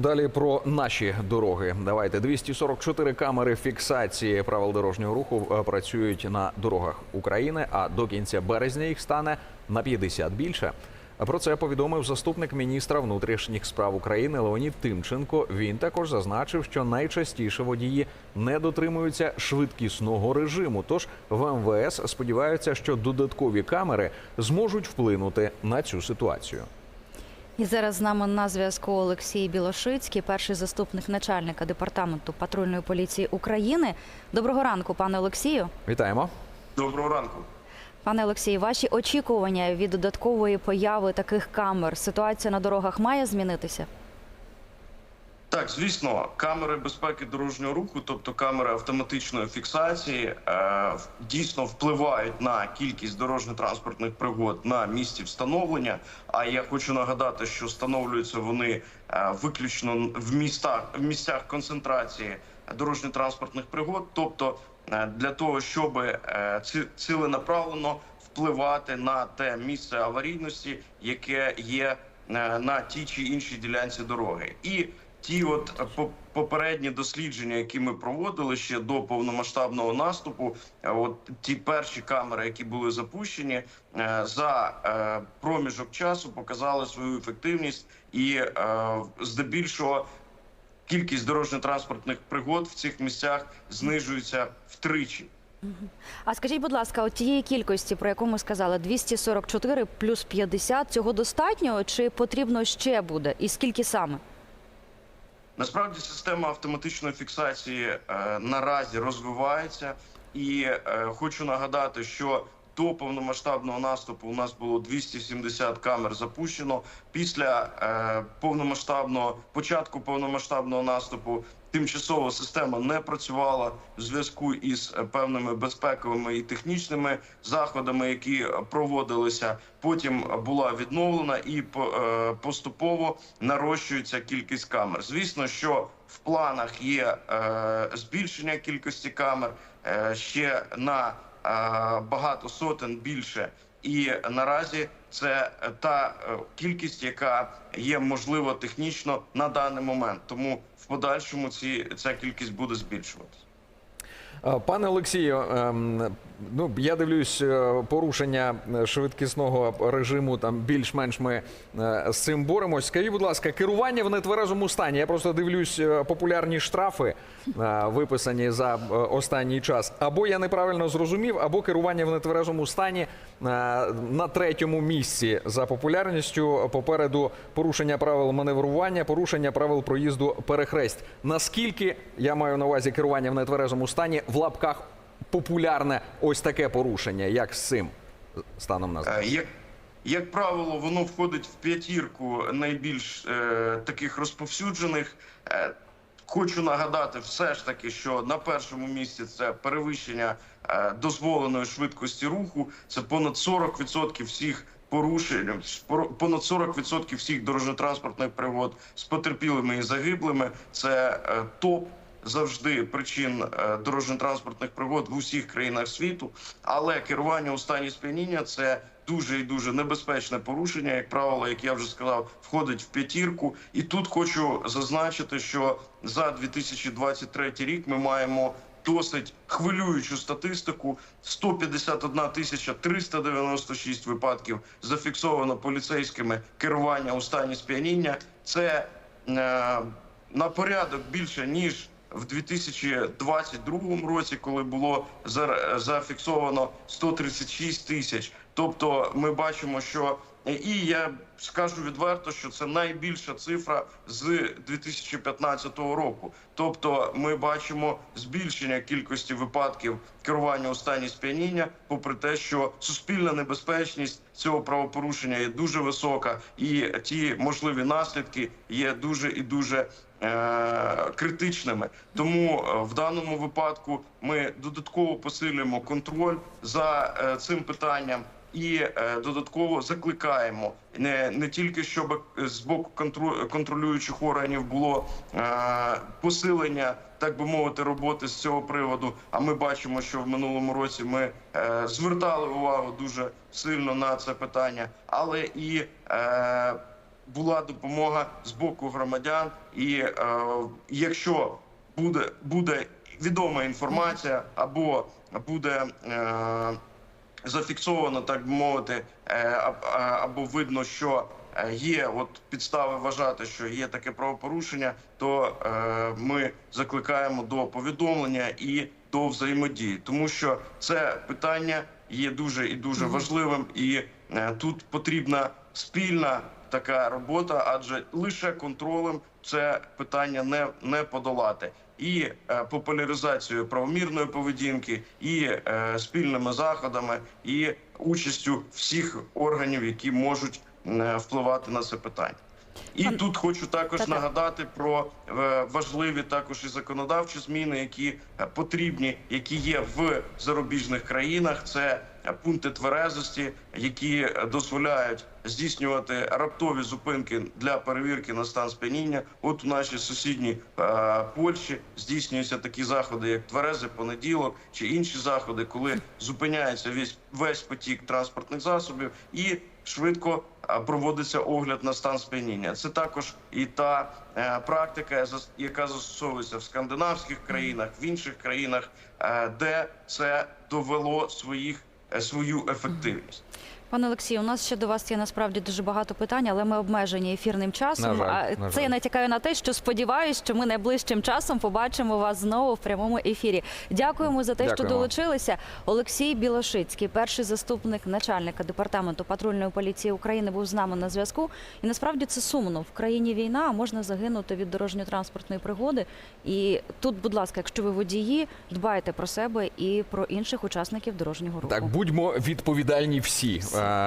Далі про наші дороги. Давайте 244 камери фіксації правил дорожнього руху е, працюють на дорогах України. А до кінця березня їх стане на 50 більше. Про це повідомив заступник міністра внутрішніх справ України Леонід Тимченко. Він також зазначив, що найчастіше водії не дотримуються швидкісного режиму. Тож в МВС сподіваються, що додаткові камери зможуть вплинути на цю ситуацію. І зараз з нами на зв'язку Олексій Білошицький, перший заступник начальника департаменту патрульної поліції України. Доброго ранку, пане Олексію. Вітаємо. Доброго ранку. Пане Олексію, ваші очікування від додаткової появи таких камер. Ситуація на дорогах має змінитися? Так, звісно, камери безпеки дорожнього руху, тобто камери автоматичної фіксації, е, дійсно впливають на кількість дорожньо-транспортних пригод на місці встановлення. А я хочу нагадати, що встановлюються вони е, виключно в містах в місцях концентрації дорожньо-транспортних пригод, тобто е, для того, щоб е, ці- ціленаправлено впливати на те місце аварійності, яке є на тій чи іншій ділянці дороги, і ті, от е, по- попередні дослідження, які ми проводили ще до повномасштабного наступу, е, от ті перші камери, які були запущені, е, за проміжок часу показали свою ефективність і здебільшого. Кількість дорожньо-транспортних пригод в цих місцях знижується втричі. А скажіть, будь ласка, от тієї кількості, про яку ми сказали, 244 плюс 50, цього достатньо чи потрібно ще буде? І скільки саме? Насправді система автоматичної фіксації е, наразі розвивається, і е, хочу нагадати, що до повномасштабного наступу у нас було 270 камер запущено. Після е, повномасштабного початку повномасштабного наступу тимчасово система не працювала в зв'язку із е, певними безпековими і технічними заходами, які е, проводилися. Потім була відновлена і е, поступово нарощується кількість камер. Звісно, що в планах є збільшення кількості камер ще на багато сотень більше. І наразі це е, та е, кількість, яка є можлива технічно на даний момент. Тому в подальшому ці ця кількість буде збільшуватися. Пане Олексію, ем, ну я дивлюсь е, порушення е, швидкісного режиму. Там більш-менш ми е, з цим боремось. Скажіть, будь ласка, керування в нетверезому стані. Я просто дивлюсь популярні штрафи, виписані за останній час. Або я неправильно зрозумів, або керування в нетверезому стані на третьому місці за популярністю. Попереду порушення правил маневрування, порушення правил проїзду перехресть. Наскільки я маю на увазі керування в нетверезому стані в лапках популярне ось таке порушення, як з цим станом на зараз? Е, Як, як правило, воно входить в п'ятірку найбільш е, таких розповсюджених. Е, хочу нагадати, все ж таки, що на першому місці це перевищення е, дозволеної швидкості руху. Це понад 40% всіх порушень, понад 40% всіх дорожньо-транспортних пригод з потерпілими і загиблими. Це е, топ завжди причин е, дорожньо-транспортних пригод в усіх країнах світу. Але керування у стані сп'яніння це дуже і дуже небезпечне порушення. Як правило, як я вже сказав, входить в п'ятірку. І тут хочу зазначити, що за 2023 рік ми маємо. Досить хвилюючу статистику: 151 тисяча 396 випадків зафіксовано поліцейськими керування у стані сп'яніння. Це е, на порядок більше ніж в 2022 році, коли було зафіксовано 136 тисяч. Тобто, ми бачимо, що і я скажу відверто, що це найбільша цифра з 2015 року. Тобто, ми бачимо збільшення кількості випадків керування у стані сп'яніння, попри те, що суспільна небезпечність цього правопорушення є дуже висока, і ті можливі наслідки є дуже і дуже критичними. Тому е, в даному випадку ми додатково посилюємо контроль за е, цим питанням. І е, додатково закликаємо не, не тільки щоб з боку контролюючих органів було е, посилення, так би мовити, роботи з цього приводу. А ми бачимо, що в минулому році ми е, звертали увагу дуже сильно на це питання, але і е, була допомога з боку громадян, і е, якщо буде, буде відома інформація або буде е, зафіксовано, так би мовити, е, або видно, що е, є от підстави вважати, що є таке правопорушення, то е, ми закликаємо до повідомлення і до взаємодії, тому що це питання є дуже і дуже важливим, і е, тут потрібна спільна така робота, адже лише контролем це питання не, не подолати. І е, популяризацією правомірної поведінки, і е, спільними заходами, і участю всіх органів, які можуть е, впливати на це питання. І Пан- тут хочу також Так-так. нагадати про е, важливі також і законодавчі зміни, які е, потрібні, які є в зарубіжних країнах. Це е, пункти тверезості, які дозволяють здійснювати раптові зупинки для перевірки на стан сп'яніння. От у нашій сусідній е, Польщі здійснюються такі заходи, як тверезий понеділок чи інші заходи, коли зупиняється весь весь потік транспортних засобів і швидко е, проводиться огляд на стан сп'яніння. Це також і та е, практика, яка застосовується в скандинавських країнах, в інших країнах, е, де це довело своїх е, свою ефективність. Пане Олексію, у нас ще до вас є насправді дуже багато питань, але ми обмежені ефірним часом. На жаль, а на це я натякаю на те, що сподіваюся, що ми найближчим часом побачимо вас знову в прямому ефірі. Дякуємо за те, що долучилися. Олексій Білошицький, перший заступник начальника департаменту патрульної поліції України, був з нами на зв'язку. І насправді це сумно. В країні війна а можна загинути від дорожньо-транспортної пригоди. І тут, будь ласка, якщо ви водії, дбайте про себе і про інших учасників дорожнього руху. Так, будьмо відповідальні всі. Е,